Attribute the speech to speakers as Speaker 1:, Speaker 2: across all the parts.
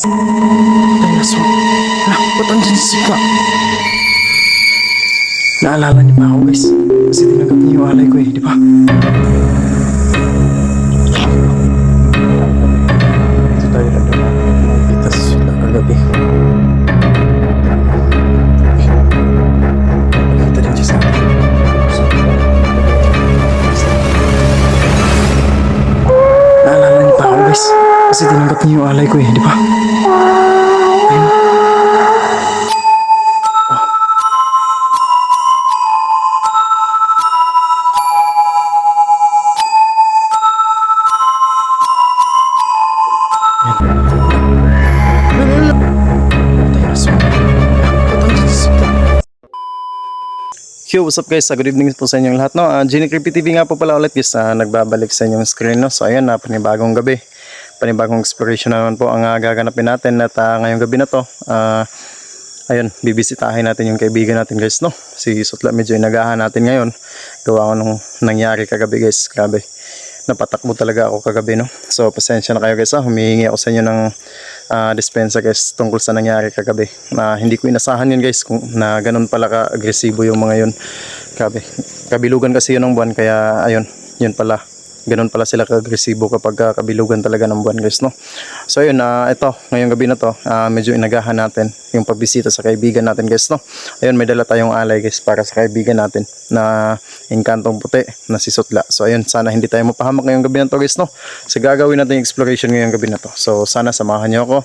Speaker 1: Patay na so. Ah, ba't andyan si Sika? Naalala niyo pa ako guys. Kasi tinanggap niyo yung alay ko eh, di ba? Guys. Kasi tinanggap niyo yung alay ko eh, di ba? What's up guys? Uh, good evening po sa inyong lahat. No? Uh, Genie Creepy TV nga po pala ulit guys. Uh, nagbabalik sa inyong screen. No? So ayan, na panibagong gabi. Panibagong exploration na naman po ang uh, gaganapin natin. At uh, ngayong gabi na to, uh, ayun, bibisitahin natin yung kaibigan natin guys. No? Si Sutla medyo inagahan natin ngayon. Gawa ko nung nangyari kagabi guys. Grabe. Napatakbo talaga ako kagabi. No? So pasensya na kayo guys. Ha? Humihingi ako sa inyo ng uh, dispensa guys tungkol sa nangyari kagabi. Na hindi ko inasahan yun guys kung na ganun pala ka-agresibo yung mga yun. Grabe. Kabilugan kasi yun ng buwan kaya ayun, yun pala. Ganun pala sila ka-agresibo kapag uh, kabilugan talaga ng buwan guys no. So ayun, uh, ito, ngayong gabi na to, uh, medyo inagahan natin yung pagbisita sa kaibigan natin guys no. Ayun, may dala tayong alay guys para sa kaibigan natin na inkantong puti na si Sutla. So ayun, sana hindi tayo mapahamak ngayong gabi na to guys no. So gagawin natin yung exploration ngayong gabi na to. So sana samahan niyo ako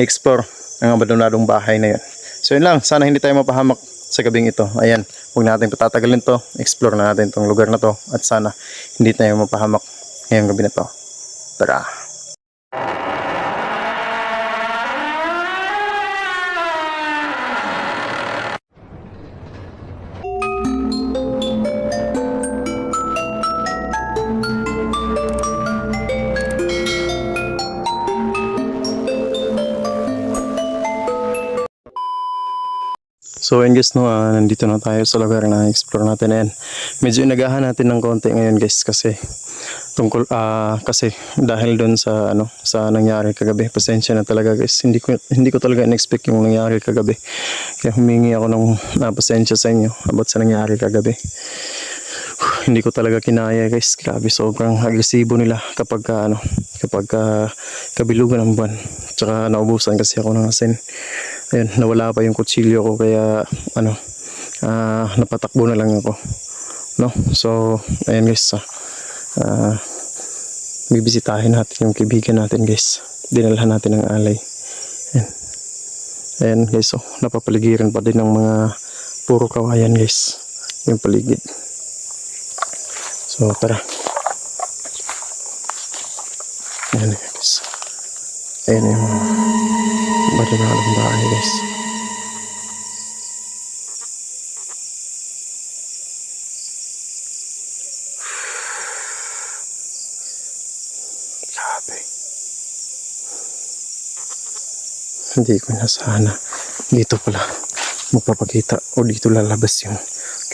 Speaker 1: explore ang abandonadong bahay na yun. So yun lang, sana hindi tayo mapahamak sa gabing ito. Ayan, huwag natin patatagalin to. Explore na natin tong lugar na to. At sana hindi tayo mapahamak ngayong gabi na to. Tara! So ayun guys, no, ah, nandito na tayo sa lugar na explore natin na yan. Medyo inagahan natin ng konti ngayon guys kasi tungkol ah kasi dahil doon sa ano sa nangyari kagabi. Pasensya na talaga guys. Hindi ko hindi ko talaga in-expect yung nangyari kagabi. Kaya humingi ako ng ah, pasensya sa inyo about sa nangyari kagabi. hindi ko talaga kinaya guys. Grabe sobrang agresibo nila kapag ka, ano kapag ka, kabilugan ng buwan. Tsaka naubusan kasi ako ng asin ayun nawala pa yung kutsilyo ko kaya ano ah, napatakbo na lang ako. No? So ayun guys ah, bibisitahin natin yung kaibigan natin guys. Dinalhan natin ng alay. Ayun, ayun guys so napapaligiran pa din ng mga puro kawayan guys yung paligid. So tara. Ayun guys. Ayun yung Marinalong bahay guys. Grabe. Hindi ko na sana dito pala magpapakita o dito lalabas yung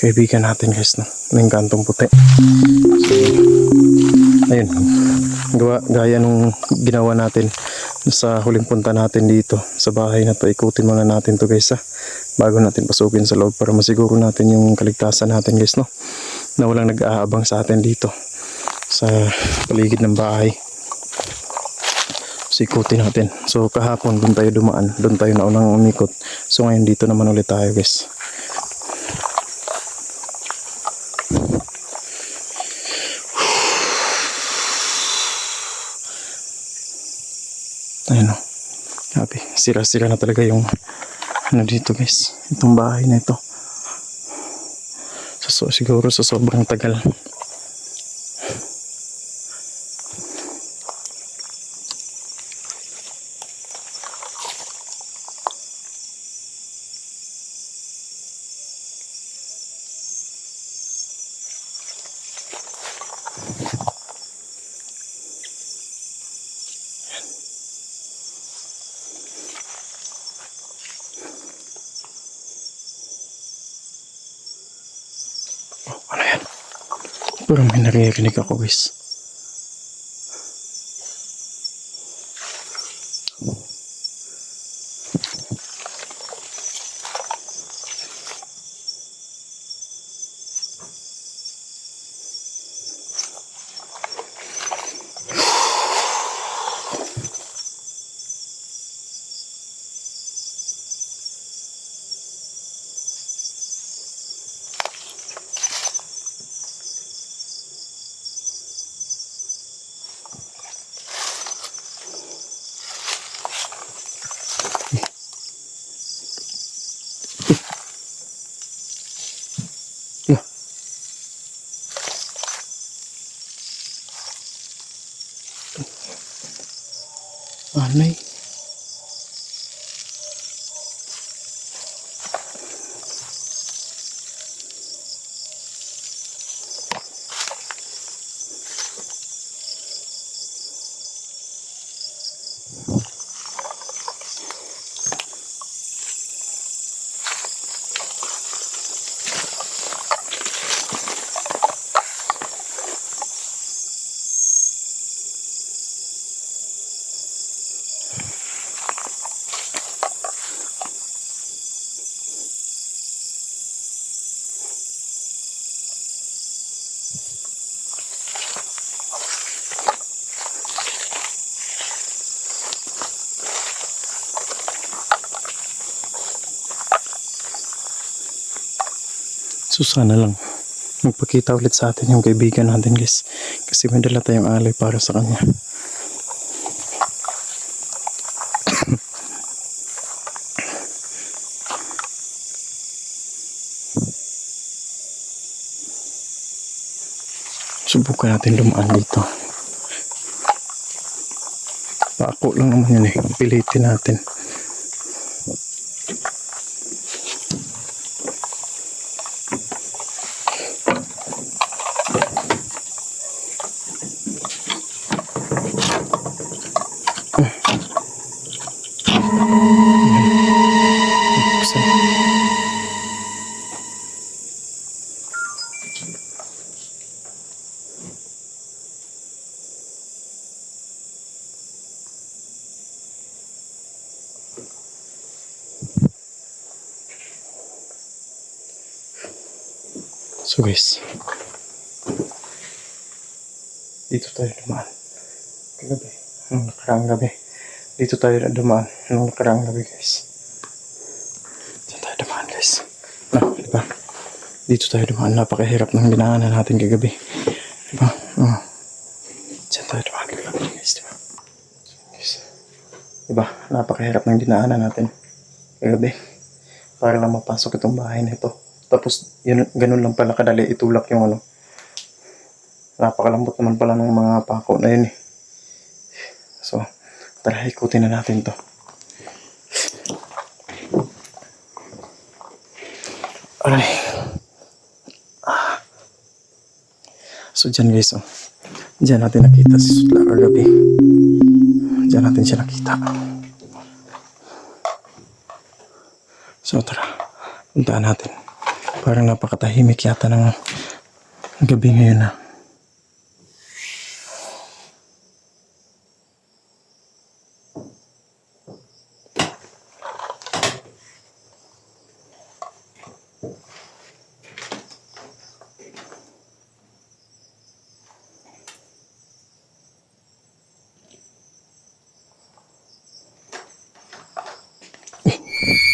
Speaker 1: kaibigan natin guys no ng kantong puti. So, ayun. Gawa, gaya nung ginawa natin sa huling punta natin dito sa bahay na to ikutin muna natin to guys ha? Bago natin pasukin sa loob para masiguro natin yung kaligtasan natin guys no? Na walang nag-aabang sa atin dito sa paligid ng bahay. So ikutin natin. So kahapon doon tayo dumaan. Doon tayo na unang umikot. So ngayon dito naman ulit tayo guys Ayun o. Grabe. Sira-sira na talaga yung ano dito guys. Itong bahay na ito. So siguro sa sobrang tagal. Parang may naririnig ako guys. So sana lang magpakita ulit sa atin yung kaibigan natin guys. Kasi may dala tayong alay para sa kanya. Subukan natin dumaan dito. Paako lang naman yun eh. Pilitin natin. So guys, dito tayo dumaan. Kagabi, nung nakaraang gabi. Dito tayo dumaan nung nakaraang gabi guys. Diyan tayo dumaan guys. No, di ba? Dito tayo dumaan. Napakahirap ng dinaanan natin kagabi. Di ba? Oh. Diyan tayo dumaan kagabi guys. Di ba? Guys. Di ba? Napakahirap ng dinaanan natin kagabi. Para lang mapasok itong bahay na ito. Tapos, yun, ganun lang pala kadali itulak yung ano. Napakalambot naman pala ng mga pako na yun eh. So, tara ikutin na natin to. Aray. So, dyan guys, oh. Dyan natin nakita si Sutla kagabi. Dyan natin siya nakita. So, tara. Puntaan natin. Parang napakatahimik yata ng gabi ngayon ah. na. Tingnan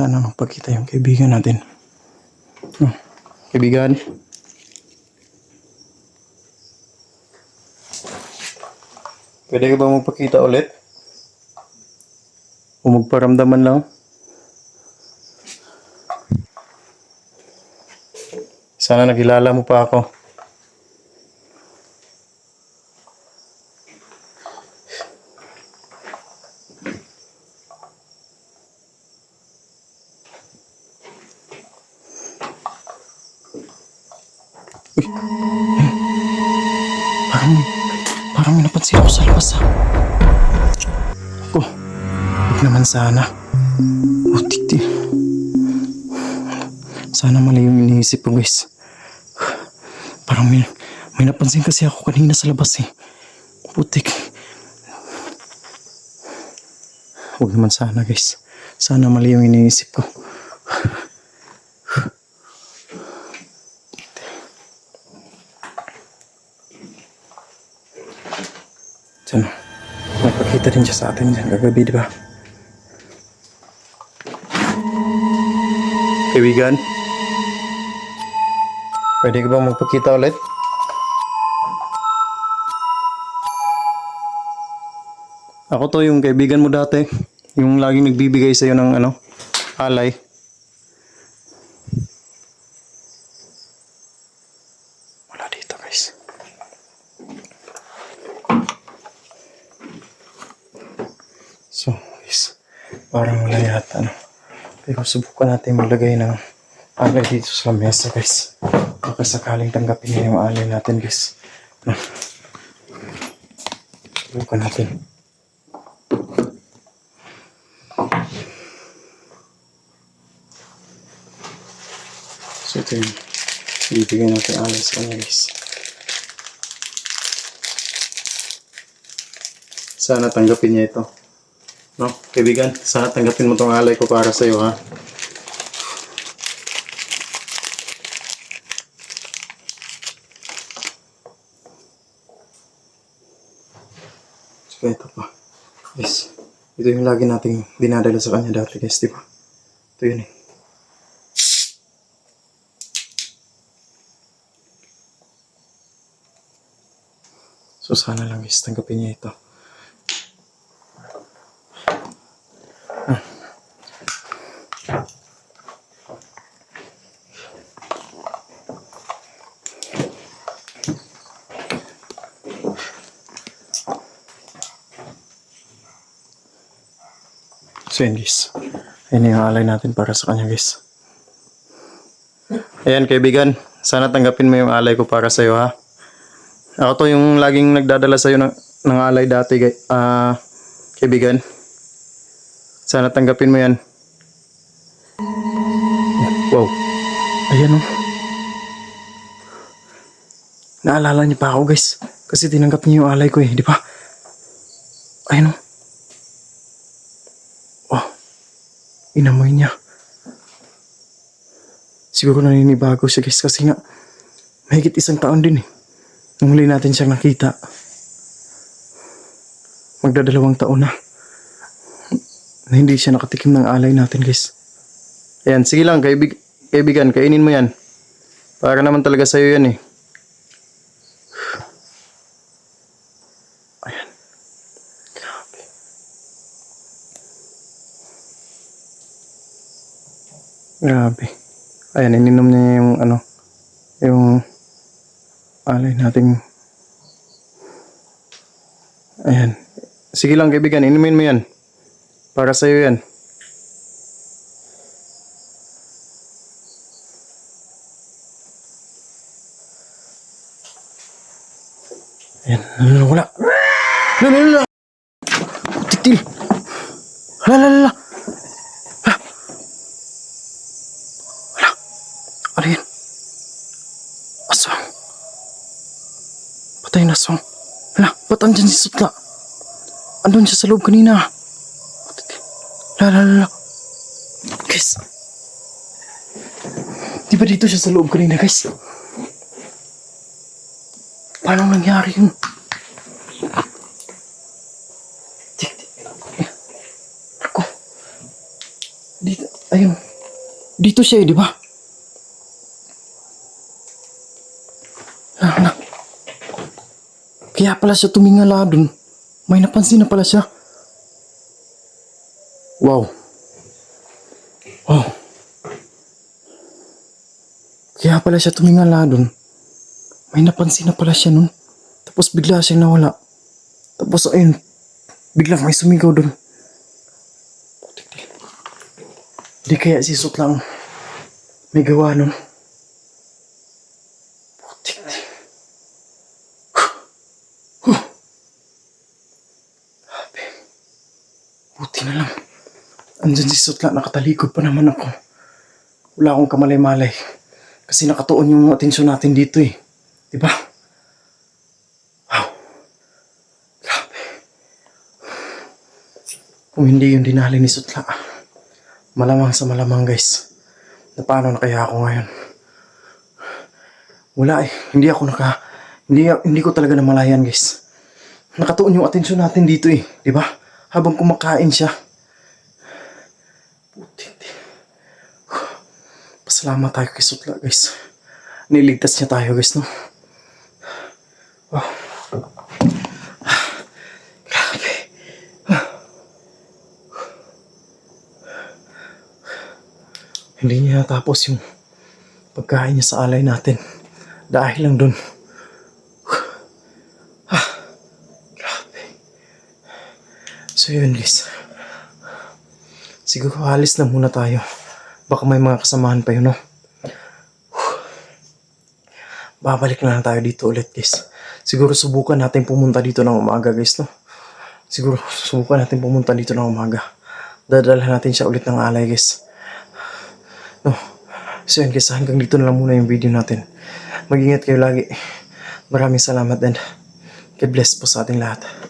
Speaker 1: Sana magpakita yung kaibigan natin. Hmm. Kaibigan. Pwede ka ba magpakita ulit? O magparamdaman lang? Sana nakilala mo pa ako. Parang, parang may napansin ako sa labas ah. Ako, huwag naman sana. Oh, titi. Sana mali yung iniisip ko guys. Parang may, may napansin kasi ako kanina sa labas eh. Putik. Huwag naman sana guys. Sana mali yung iniisip ko. Diyan. Nagpakita din siya sa atin dyan kagabi, di ba? Kaibigan? Pwede ka bang magpakita ulit? Ako to yung kaibigan mo dati. Yung laging nagbibigay sa'yo ng ano, alay. Wala dito guys. So guys, parang wala yata no. Pero subukan natin maglagay ng alay dito sa mesa guys. Baka sakaling tanggapin niya yung alay natin guys. No. Subukan natin. So ito yung bibigyan natin alay sa kanya guys. Sana tanggapin niya ito. No, kaibigan, sana tanggapin mo tong alay ko para sa iyo ha. So ito pa. Guys, ito yung lagi nating dinadala sa kanya dati guys, di ba? Ito yun eh. So sana lang guys, tanggapin niya ito. So yun guys. Ayan yung alay natin para sa kanya guys. Ayan kaibigan. Sana tanggapin mo yung alay ko para sa iyo ha. Ako to yung laging nagdadala sa iyo ng, ng alay dati. Ah, kaibigan. Sana tanggapin mo yan. Wow. Ayan oh. Naalala niyo pa ako guys. Kasi tinanggap niyo yung alay ko eh, di ba? Ayan. Oh, inamoy niya. Siguro naninibago siya guys kasi nga mahigit isang taon din eh. Nung huli natin siyang nakita. Magdadalawang taon na. Na hindi siya nakatikim ng alay natin guys. Ayan, sige lang kaibig kaibigan, kainin mo yan. Para naman talaga sa'yo yan eh. Grabe. Ayan, ininom niya yung ano, yung alay nating Ayan. Sige lang kaibigan, inumin mo yan. Para sa'yo yan. Ayan, wala, wala. Wala, wala. Wala, wala, wala. Ano yan? Aswang. Patay na aswang. Ba't andyan si Sutla? Andun siya sa loob kanina. La, la, la. Guys. Di ba dito siya sa loob kanina, guys? Paano nangyari yun? Ako. Dito, ayun. Dito siya eh, di ba? Kaya pala siya tumingala dun. May napansin na pala siya. Wow. Wow. Kaya pala siya tumingala dun. May napansin na pala siya nun. Tapos bigla siyang nawala. Tapos ayun, biglang may sumigaw dun. Di kaya si Sut lang may gawa nun. Putik di. Grabe. Buti na lang. Andyan si Sutla, nakatalikod pa naman ako. Wala akong kamalay-malay. Kasi nakatuon yung atensyon natin dito eh. Di ba? Wow. Grabe. Kung hindi yung dinali ni Sutla, malamang sa malamang guys. Na paano na kaya ako ngayon? Wala eh. Hindi ako naka... Hindi, hindi ko talaga namalayan guys. Nakatuon yung atensyon natin dito eh. Di ba? Habang kumakain siya. Puti. Pasalamat tayo kay Sutla guys. Niligtas niya tayo guys no. Wow. Grabe. Hindi niya natapos yung pagkain niya sa alay natin. Dahil lang dun. Ah. So yun guys. Siguro alis na muna tayo. Baka may mga kasamahan pa yun, no? Babalik na lang tayo dito ulit, guys. Siguro subukan natin pumunta dito ng umaga, guys, no? Siguro subukan natin pumunta dito ng umaga. Dadalhan natin siya ulit ng alay, guys. No. So yun, guys. Hanggang dito na lang muna yung video natin. Mag-ingat kayo lagi. Maraming salamat and God bless po sa ating lahat.